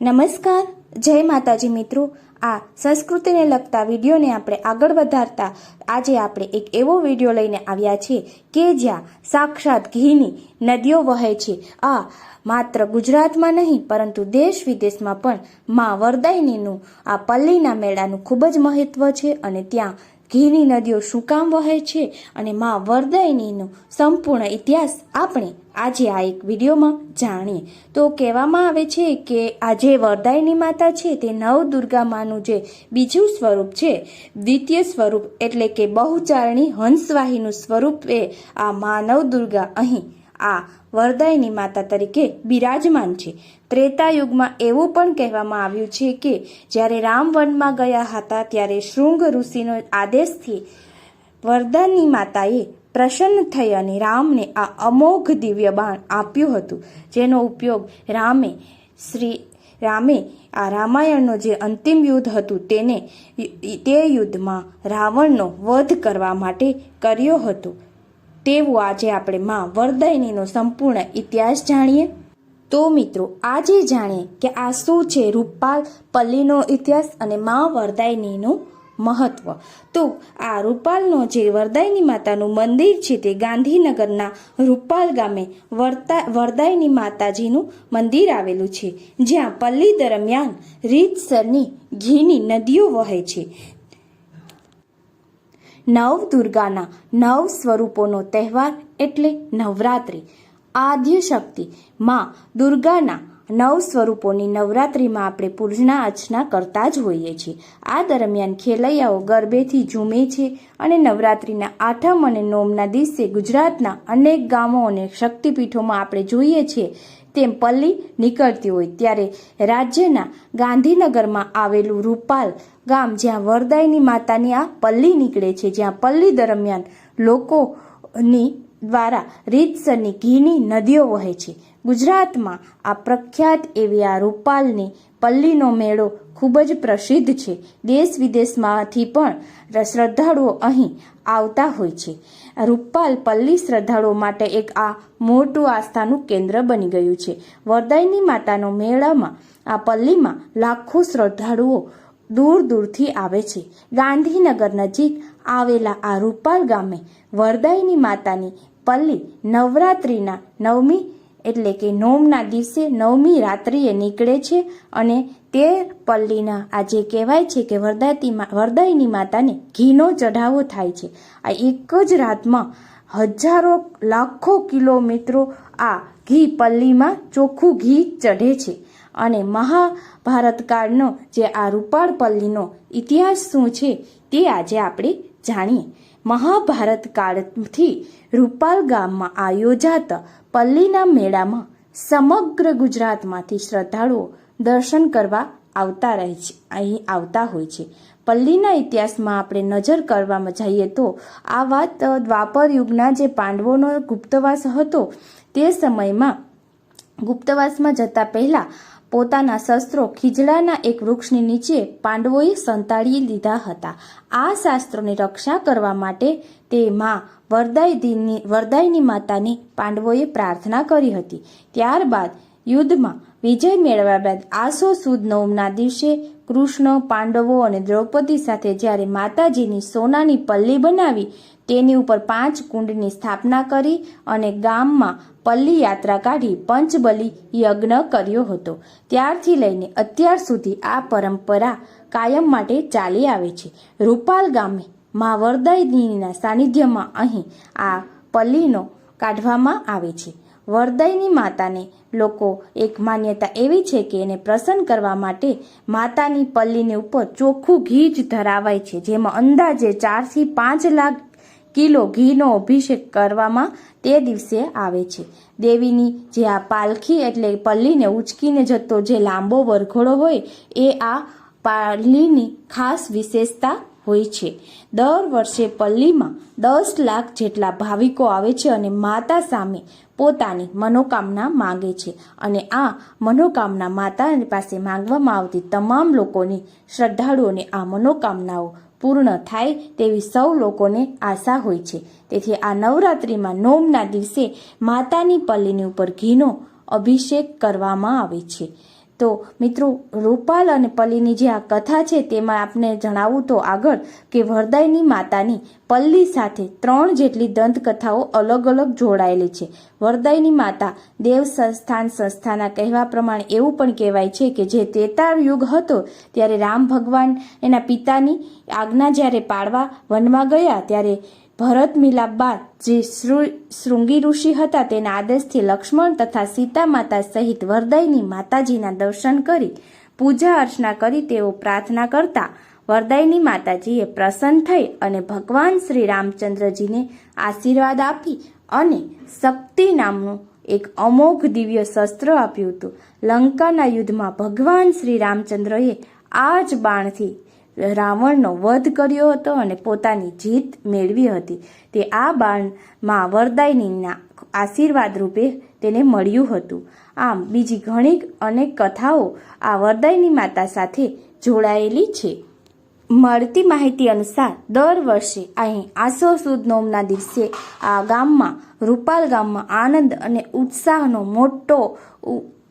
નમસ્કાર. જય માતાજી મિત્રો. આ સંસ્કૃતિને લગતા વિડીયોને આપણે આગળ વધારતા આજે આપણે એક એવો વીડિયો લઈને આવ્યા છીએ કે જ્યાં સાક્ષાત ઘીની નદીઓ વહે છે. આ માત્ર ગુજરાતમાં નહીં, પરંતુ દેશ વિદેશમાં પણ મા વરદાયનીનું આ પલ્લીના મેળાનું ખૂબ જ મહત્વ છે અને ત્યાં ઘીની નદીઓ શું કામ વહે છે અને મા વરદાયનીનો સંપૂર્ણ ઇતિહાસ આપણે આજે આ એક વિડીયોમાં જાણીએ. તો કહેવામાં આવે છે કે આ જે વરદાયની માતા છે તે નવ દુર્ગા માનું જે બીજું સ્વરૂપ છે, દ્વિતીય સ્વરૂપ એટલે કે બહુચારણી હંસવાહીનું સ્વરૂપ એ આ મા નવ દુર્ગા અહીં આ વરદાયની માતા તરીકે બિરાજમાન છે. ત્રેતા યુગમાં એવું પણ કહેવામાં આવ્યું છે કે જ્યારે રામ વનમાં ગયા હતા ત્યારે શૃંગ ઋષિનો આદેશથી વરદાની માતાએ પ્રસન્ન થઈ અને રામને આ અમોઘ દિવ્ય બાણ આપ્યું હતું, જેનો ઉપયોગ રામે શ્રી રામે આ રામાયણનો જે અંતિમ યુદ્ધ હતું તેને તે યુદ્ધમાં રાવણનો વધ કરવા માટે કર્યો હતો. તેવું આજે આપણે માં વરદાયનીનો સંપૂર્ણ ઇતિહાસ જાણીએ? તો મિત્રો, આજે જાણીએ કે આ શું છે રૂપાલ પલ્લીનો ઇતિહાસ અને માં વરદાયનીનું મહત્વ. તો આ રૂપાલનો જે વરદાયની માતાનું મંદિર છે તે ગાંધીનગરના રૂપાલ ગામે વરતા વરદાયની માતાજીનું મંદિર આવેલું છે, જ્યાં પલ્લી દરમિયાન રીતસરની ઘીની નદીઓ વહે છે. નવ દુર્ગાના નવ સ્વરૂપોનો તહેવાર એટલે નવરાત્રિ. આદ્ય શક્તિ. માં દુર્ગાના નવ સ્વરૂપોની નવરાત્રિમાં આપણે પૂજના અર્ચના કરતા જ હોઈએ છીએ. આ દરમિયાન ખેલૈયાઓ ગરબેથી ઝૂમે છે અને નવરાત્રિના આઠમ અને નોમના દિવસે ગુજરાતના અનેક ગામો અને શક્તિપીઠોમાં આપણે જોઈએ છીએ તેમ પલ્લી નીકળતી હોય ત્યારે રાજ્યના ગાંધીનગરમાં આવેલું રૂપાલ ગામ જ્યાં વરદાયની માતાની આ પલ્લી નીકળે છે, જ્યાં પલ્લી દરમિયાન લોકોની દ્વારા રીતસરની ઘીની નદીઓ વહે છે. ગુજરાતમાં આ પ્રખ્યાત એવી આ રૂપાલની પલ્લીનો મેળો ખૂબ જ પ્રસિદ્ધ છે. દેશ વિદેશમાંથી પણ શ્રદ્ધાળુઓ અહીં આવતા હોય છે. રૂપાલ પલ્લી શ્રદ્ધાળુઓ માટે એક આ મોટું આસ્થાનું કેન્દ્ર બની ગયું છે. વરદાયની માતાનો મેળામાં, આ પલ્લીમાં લાખો શ્રદ્ધાળુઓ દૂર દૂરથી આવે છે. ગાંધીનગર નજીક આવેલા આ રૂપાલ ગામે વરદાયની માતાની પલ્લી નવરાત્રિના નવમી એટલે કે નોમના દિવસે નવમી રાત્રિએ નીકળે છે અને તે પલ્લીના આજે કહેવાય છે કે વરદાતીમાં વરદાયની માતાને ઘીનો ચઢાવો થાય છે. આ એક જ રાતમાં હજારો લાખો કિલોમીટરો આ ઘી પલ્લીમાં ચોખ્ખું ઘી ચઢે છે. અને મહાભારત કાળનો જે આ રૂપાળ પલ્લીનો ઇતિહાસ શું છે તે આજે આપણે જાણીએ. મહાભારત કાળથી રૂપાલ ગામમાં આયોજાતા પલ્લીના મેળામાં સમગ્ર ગુજરાતમાંથી શ્રદ્ધાળુઓ દર્શન કરવા આવતા રહે છે, અહીં આવતા હોય છે. પલ્લીના ઇતિહાસમાં આપણે નજર કરવામાં જઈએ તો આ વાત દ્વાપર યુગના જે પાંડવોનો ગુપ્તવાસ હતો તે સમયમાં ગુપ્તવાસમાં જતા પહેલા પોતાના શસ્ત્રો ખીજડાના એક વૃક્ષની નીચે પાંડવોએ સંતાડી લીધા હતા. આ શાસ્ત્રોની રક્ષા કરવા માટે તે માં વરદાયની વરદાયની માતાની પાંડવોએ પ્રાર્થના કરી હતી. ત્યારબાદ યુદ્ધમાં વિજય મેળવ્યા બાદ આસો સુદ નવમના દિવસે કૃષ્ણ, પાંડવો અને દ્રૌપદી સાથે જ્યારે માતાજીની સોનાની પલ્લી બનાવી, તેની ઉપર પાંચ કુંડની સ્થાપના કરી અને ગામમાં પલ્લી યાત્રા કાઢી પંચબલી યજ્ઞ કર્યો હતો. ત્યારથી લઈને અત્યાર સુધી આ પરંપરા કાયમ માટે ચાલી આવે છે. રૂપાલ ગામે મા વરદાયનીના સાનિધ્યમાં અહીં આ પલ્લીનો કાઢવામાં આવે છે. વરદાયની માતાને. લોકો, એક માન્યતા એવી છે કે એને પ્રસન્ન કરવા માટે માતાની પલ્લીની ઉપર ચોખ્ખું ઘી જ ધરાવાય છે, જેમાં અંદાજે ચારથી પાંચ લાખ કિલો ઘીનો અભિષેક કરવામાં તે દિવસે આવે છે. દેવીની જે આ પાલખી એટલે પલ્લીને ઉચકીને જતો જે લાંબો વરઘોડો હોય, એ આ પાલીની ખાસ વિશેષતા હોય છે. દર વર્ષે પલ્લીમાં દસ લાખ જેટલા ભાવિકો આવે છે અને માતા સામે પોતાની મનોકામના માંગે છે. અને આ મનોકામના માતા પાસે માંગવામાં આવતી તમામ લોકોની શ્રદ્ધાળુઓને આ મનોકામનાઓ પૂર્ણ થાય તેવી સૌ લોકોને આશા હોય છે. તેથી આ નવરાત્રિમાં નોમના દિવસે માતાની પલ્લીની ઉપર ઘીનો અભિષેક કરવામાં આવે છે. તો મિત્રો, રૂપાલ અને પલ્લીની જે આ કથા છે તેમાં આપને જણાવું તો આગળ કે વરદાયની માતાની પલ્લી સાથે ત્રણ જેટલી દંતકથાઓ અલગ અલગ જોડાયેલી છે. વરદાયની માતા દેવ સંસ્થાન સંસ્થાના કહેવા પ્રમાણે એવું પણ કહેવાય છે કે જે તેતાર યુગ હતો, ત્યારે રામ ભગવાન એના પિતાની આજ્ઞા જ્યારે પાડવા વનમાં ગયા, ત્યારે ભરત મિલાપ બાદ જે શૃંગી ઋષિ હતા તેના આદેશથી લક્ષ્મણ તથા સીતા માતા સહિત વરદાયની માતાજીના દર્શન કરી પૂજા અર્ચના કરી તેઓ પ્રાર્થના કરતા વરદાયની માતાજીએ પ્રસન્ન થઈ અને ભગવાન શ્રી રામચંદ્રજીને આશીર્વાદ આપી અને શક્તિ નામનું એક અમોઘ દિવ્ય શસ્ત્ર આપ્યું હતું. લંકાના યુદ્ધમાં ભગવાન શ્રી રામચંદ્રએ આ જ બાણથી રાવણનો વધ કર્યો હતો અને પોતાની જીત મેળવી હતી. તે આ બાણમાં વરદાયનીના આશીર્વાદ રૂપે તેને મળ્યું હતું. આમ, બીજી ઘણી અનેક કથાઓ આ વરદાયની માતા સાથે જોડાયેલી છે. મળતી માહિતી અનુસાર, દર વર્ષે અહીં આસો સુદ નોમના દિવસે આ ગામમાં, રૂપાલ ગામમાં આનંદ અને ઉત્સાહનો મોટો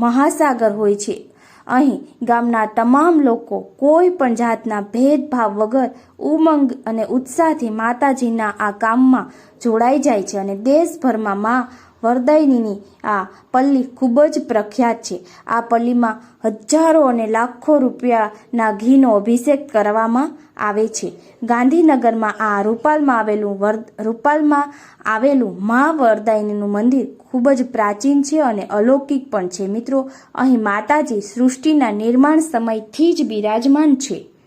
મહાસાગર હોય છે. અહીં ગામના તમામ લોકો કોઈ પણ જાતના ભેદભાવ વગર ઉમંગ અને ઉત્સાહથી માતાજીના આ કામમાં જોડાઈ જાય છે અને દેશભરમાં મા વરદાયનીની આ પલ્લી ખૂબ જ પ્રખ્યાત છે. આ પલ્લીમાં હજારો અને લાખો રૂપિયાના ઘીનો અભિષેક કરવામાં આવે છે. ગાંધીનગરમાં આ રૂપાલમાં આવેલું વર, રૂપાલમાં આવેલું મા વરદાયનીનું મંદિર ખૂબ જ પ્રાચીન છે અને અલૌકિક પણ છે. મિત્રો, અહીં માતાજી સૃષ્ટિના નિર્માણ સમયથી જ બિરાજમાન છે.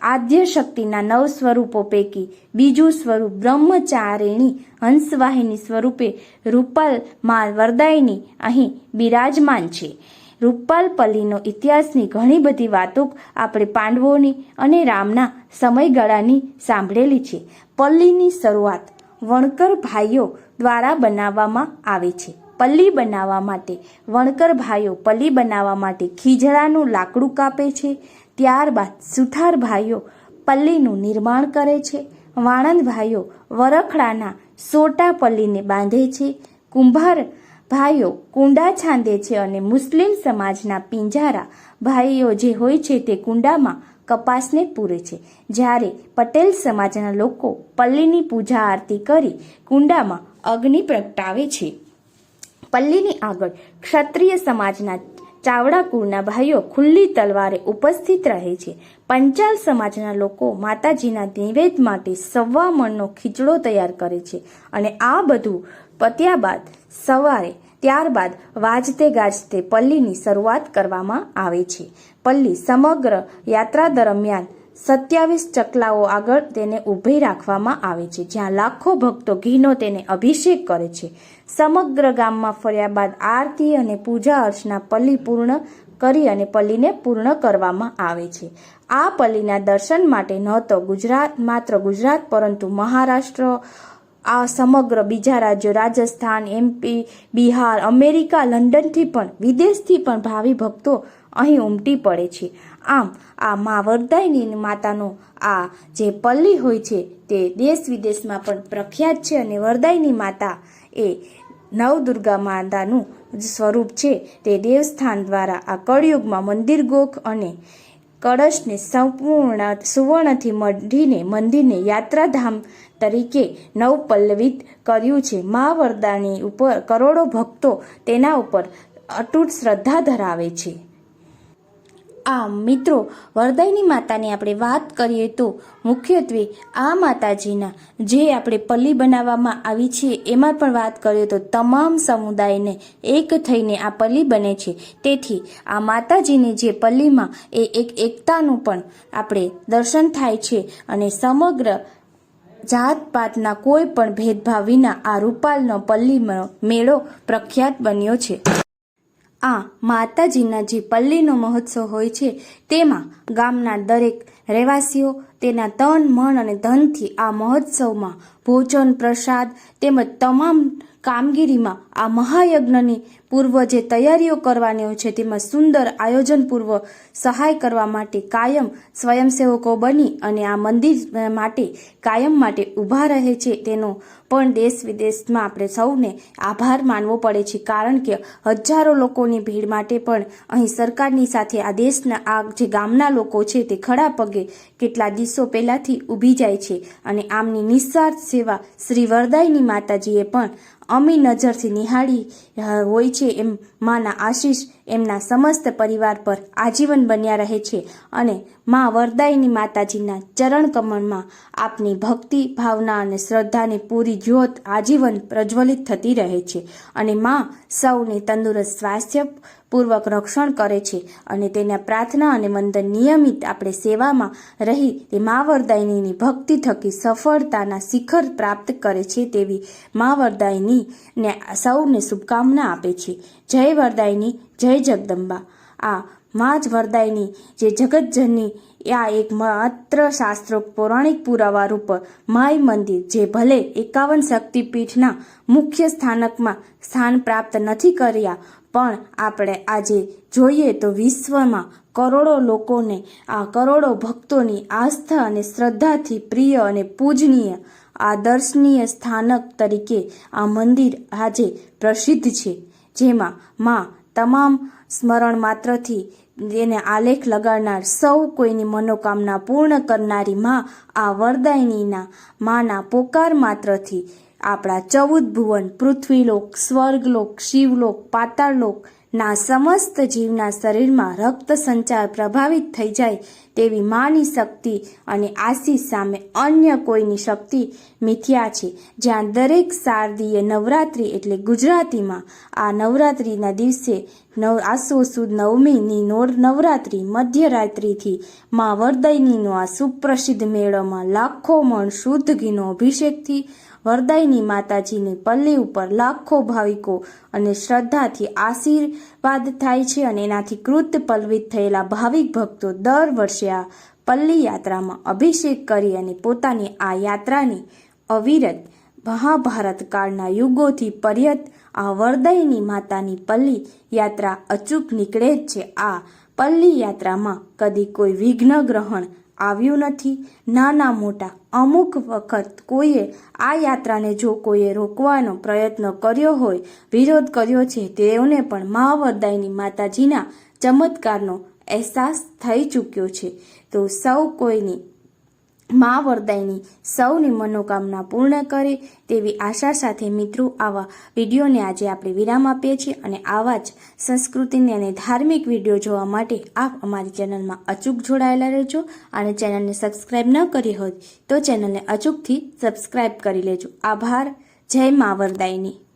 આદ્ય શક્તિના નવ સ્વરૂપો પૈકી બીજું સ્વરૂપ બ્રહ્મચારિણી હંસવાહિની સ્વરૂપે રૂપાલ મા વરદાયની અહીં બિરાજમાન છે. રૂપાલ પલ્લીનો ઇતિહાસની ઘણી બધી વાતો આપણે પાંડવોની અને રામના સમયગાળાની સાંભળેલી છે. પલ્લીની શરૂઆત વણકર ભાઈઓ દ્વારા બનાવવામાં આવે છે. પલ્લી બનાવવા માટે વણકર ભાઈઓ પલ્લી બનાવવા માટે ખીજડાનું લાકડું કાપે છે. ત્યારબાદ સુથાર ભાઈઓ પલ્લીનું નિર્માણ કરે છે. વાણંદ ભાઈઓ વરખડાના સોટા પલ્લીને બાંધે છે. કુંભાર ભાઈઓ કુંડા છાંદે છે અને મુસ્લિમ સમાજના પિંજારા ભાઈઓ જે હોય છે તે કુંડામાં કપાસને પૂરે છે. જ્યારે પટેલ સમાજના લોકો પલ્લીની પૂજા આરતી કરી કુંડામાં અગ્નિ પ્રગટાવે છે. પલ્લીની આગળ ક્ષત્રિય સમાજના ચાવડા કુળના ભાઈઓ ખુલ્લી તલવારે ઉપસ્થિત રહે છે. પંચાલ સમાજના લોકો માતાજીના નિવેદ માટે સવા મણનો ખીચડો તૈયાર કરે છે અને આ બધું પત્યા બાદ સવારે, ત્યારબાદ વાજતે ગાજતે પલ્લીની શરૂઆત કરવામાં આવે છે. પલ્લી સમગ્ર યાત્રા દરમિયાન સત્યાવીસ ચકલાઓ આગળ તેને ઊભી રાખવામાં આવે છે, જ્યાં લાખો ભક્તો ઘીનો તેને અભિષેક કરે છે. સમગ્ર ગામમાં ફર્યા બાદ આરતી અને પૂજા અર્ચના પલ્લી પૂર્ણ કરી અને પલ્લીને પૂર્ણ કરવામાં આવે છે. આ પલ્લીના દર્શન માટે ન તો ગુજરાત, માત્ર ગુજરાત, પરંતુ મહારાષ્ટ્ર આ સમગ્ર બીજા રાજ્યો, રાજસ્થાન એમપી બિહાર, અમેરિકા, લંડનથી પણ, વિદેશથી પણ ભાવિ ભક્તો અહીં ઉમટી પડે છે. આમ, આ મા વરદાયની માતાનો આ જે પલ્લી હોય છે, તે દેશ વિદેશમાં પણ પ્રખ્યાત છે અને વરદાયની માતા એ નવદુર્ગા માતાનું સ્વરૂપ છે. તે દેવસ્થાન દ્વારા આ કળયુગમાં મંદિર ગોખ અને કળશને સંપૂર્ણ સુવર્ણથી મઢીને મંદિરને યાત્રાધામ તરીકે નવપલ્લવિત કર્યું છે. મા વરદાની ઉપર કરોડો ભક્તો તેના ઉપર અતૂટ શ્રદ્ધા ધરાવે છે. આ મિત્રો, વરદાયની માતાની આપણે વાત કરીએ તો મુખ્યત્વે આ માતાજીના જે આપણે પલ્લી બનાવવામાં આવી છે, એમાં પણ વાત કરીએ તો તમામ સમુદાયને એક થઈને આ પલ્લી બને છે. તેથી આ માતાજીની જે પલ્લીમાં એ એક એકતાનું પણ આપણે દર્શન થાય છે અને સમગ્ર જાત પાતના કોઈ પણ ભેદભાવ વિના આ રૂપાલનો પલ્લીનો મેળો પ્રખ્યાત બન્યો છે. આ માતાજીના જે પલ્લીનો મહોત્સવ હોય છે, તેમાં ગામના દરેક રહેવાસીઓ તેના તન મન અને ધનથી આ મહોત્સવમાં ભોજન, પ્રસાદ તેમજ તમામ કામગીરીમાં આ મહાયજ્ઞની પૂર્વ જે તૈયારીઓ કરવાની છે, તેમાં સુંદર આયોજનપૂર્વ સહાય કરવા માટે કાયમ સ્વયંસેવકો બની અને આ મંદિર માટે, કાયમ માટે ઊભા રહે છે. તેનો પણ દેશ વિદેશમાં આપણે સૌને આભાર માનવો પડે છે, કારણ કે હજારો લોકોની ભીડ માટે પણ અહીં સરકારની સાથે આ દેશના, આ જે ગામના લોકો છે, તે ખડા પગે કેટલા દિવસો પહેલાથી ઊભી જાય છે અને આમની નિસ્વાર્થ સેવા શ્રી વરદાયની માતાજીએ પણ અમી નજરથી નિહાળી હોય છે એમ માના આશીષ એમના સમસ્ત પરિવાર પર આજીવન બન્યા રહે છે અને મા વરદાયની માતાજીના ચરણ કમળમાં આપની ભક્તિ, ભાવના અને શ્રદ્ધાની પૂરી જ્યોત આજીવન પ્રજ્વલિત થતી રહે છે અને મા સૌને તંદુરસ્ત સ્વાસ્થ્ય પૂર્વક રક્ષણ કરે છે અને તેના પ્રાર્થના અને વંદન નિયમિત આપણે સેવામાં રહી તે મા વરદાયનીની ભક્તિ થકી સફળતાના શિખર પ્રાપ્ત કરે છે તેવી મા વરદાયની ને સૌને શુભકામના આપે છે. જય વરદાયની જય જગદંબા. આ મા જ વરદાયની જે જગતજનની આ એક માત્ર શાસ્ત્રો પૌરાણિક પુરાવા રૂપ માય મંદિર જે ભલે એકાવન શક્તિપીઠના મુખ્ય સ્થાનકમાં સ્થાન પ્રાપ્ત નથી કર્યા પણ આપણે આજે જોઈએ તો વિશ્વમાં કરોડો લોકોને, આ કરોડો ભક્તોની આસ્થા અને શ્રદ્ધાથી પ્રિય અને પૂજનીય આ દર્શનીય સ્થાનક તરીકે આ મંદિર આજે પ્રસિદ્ધ છે. જેમાં માં તમામ સ્મરણ માત્રથી એને આલેખ લગાડનાર સૌ કોઈની મનોકામના પૂર્ણ કરનારી માં આ વરદાયનીના, માના પોકાર માત્રથી આપણા ચૌદ ભુવન, પૃથ્વીલોક, સ્વર્ગલોક, શિવલોક, પાતાળલોક ના સમસ્ત જીવના શરીરમાં રક્ત સંચાર પ્રભાવિત થઈ જાય તેવી માની શક્તિ અને આશીષ સામે અન્ય કોઈની શક્તિ મિથ્યા છે. જ્યાં દરેક શારદીય નવરાત્રિ એટલે ગુજરાતીમાં આ નવરાત્રિના દિવસે નવ આસો સુદ નવમીની નોર નવરાત્રિ મધ્યરાત્રિથી મા વરદયનીનો આ સુપ્રસિદ્ધ મેળોમાં લાખો મણ શુદ્ધ ઘીનો અભિષેકથી વરદાયની માતાજીની પલ્લી ઉપર લાખો ભાવિકો અને શ્રદ્ધાથી આશીર્વાદ થાય છે અને એનાથી કૃત પલ્વિત થયેલા ભાવિક ભક્તો દર વર્ષે આ પલ્લી યાત્રામાં અભિષેક કરી અને પોતાની આ યાત્રાની અવિરત મહાભારત કાળના યુગોથી પર્યત આ વરદયની માતાની પલ્લી યાત્રા અચૂક નીકળે જ છે. આ પલ્લી યાત્રામાં કદી કોઈ વિઘ્ન ગ્રહણ આવ્યું નથી. નાના મોટા, અમુક વખત કોઈએ આ યાત્રાને જો કોઈએ રોકવાનો પ્રયત્ન કર્યો હોય, વિરોધ કર્યો છે, તેઓને પણ મહાવરદાયની માતાજીના ચમત્કારનો અહેસાસ થઈ ચૂક્યો છે. તો સૌ કોઈની મા વરદાયની સૌની મનોકામના પૂર્ણ કરે તેવી આશા સાથે મિત્રો, આવા વિડીયોને આજે આપણે વિરામ આપીએ છીએ અને આવા જ સંસ્કૃતિને અને ધાર્મિક વીડિયો જોવા માટે આપ અમારી ચેનલમાં અચૂક જોડાયેલા રહેજો અને ચેનલને સબસ્ક્રાઇબ ન કરી હોય તો ચેનલને અચૂકથી સબસ્ક્રાઇબ કરી લેજો. આભાર. જય મા વરદાયની.